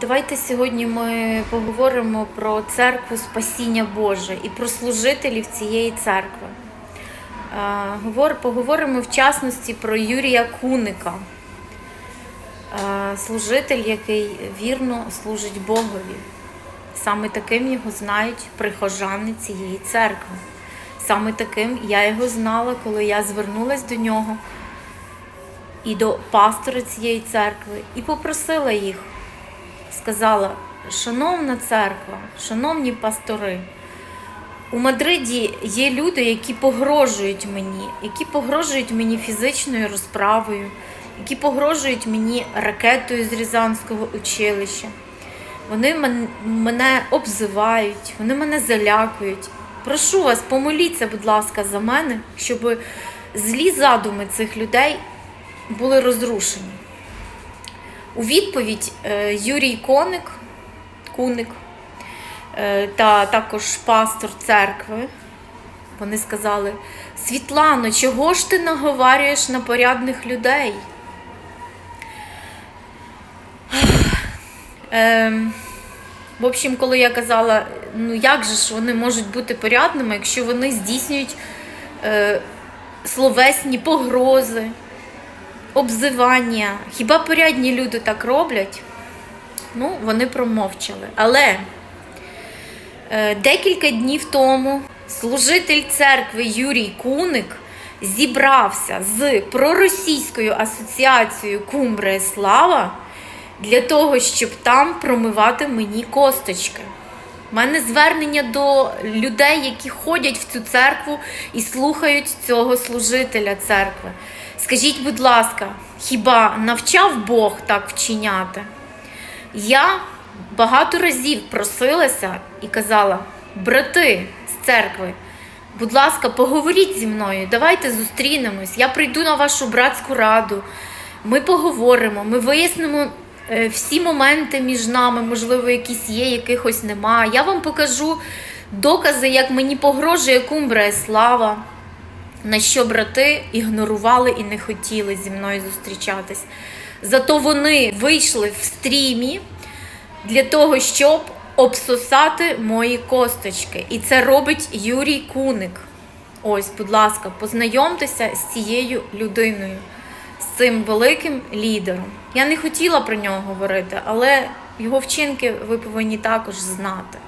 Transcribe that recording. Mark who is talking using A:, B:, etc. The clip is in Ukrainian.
A: Давайте сьогодні ми поговоримо про церкву Спасіння Боже і про служителів цієї церкви. Е, Поговоримо в частності про Юрія Куника, е, служитель, який вірно служить Богові. Саме таким його знають прихожани цієї церкви. Саме таким я його знала, коли я звернулась до нього і до пастора цієї церкви і попросила їх сказала: Шановна церква, шановні пастори, у Мадриді є люди, які погрожують мені, які погрожують мені фізичною розправою, які погрожують мені ракетою з Рязанського училища. Вони мене обзивають, вони мене залякують. Прошу вас, помоліться, будь ласка, за мене, щоб злі задуми цих людей були розрушені. У відповідь е, Юрій Коник, Куник е, та також пастор церкви, вони сказали: Світлано, чого ж ти наговарюєш на порядних людей? Ем, в общем, коли я казала, ну як же ж вони можуть бути порядними, якщо вони здійснюють е, словесні погрози, обзивання. Хіба порядні люди так роблять? Ну, вони промовчали. Але е, декілька днів тому служитель церкви Юрій Куник зібрався з проросійською асоціацією Кумбра і Слава для того, щоб там промивати мені косточки. У мене звернення до людей, які ходять в цю церкву і слухають цього служителя церкви. Скажіть, будь ласка, хіба навчав Бог так вчиняти? Я багато разів просилася і казала: брати з церкви, будь ласка, поговоріть зі мною, давайте зустрінемось. Я прийду на вашу братську раду. Ми поговоримо, ми вияснимо е, всі моменти між нами, можливо, якісь є, якихось нема. Я вам покажу докази, як мені погрожує кумбра і слава, на що брати ігнорували і не хотіли зі мною зустрічатись. Зато вони вийшли в стрімі для того, щоб обсосати мої косточки. І це робить Юрій Куник. Ось, будь ласка, познайомтеся з цією людиною, з цим великим лідером. Я не хотіла про нього говорити, але його вчинки ви повинні також знати.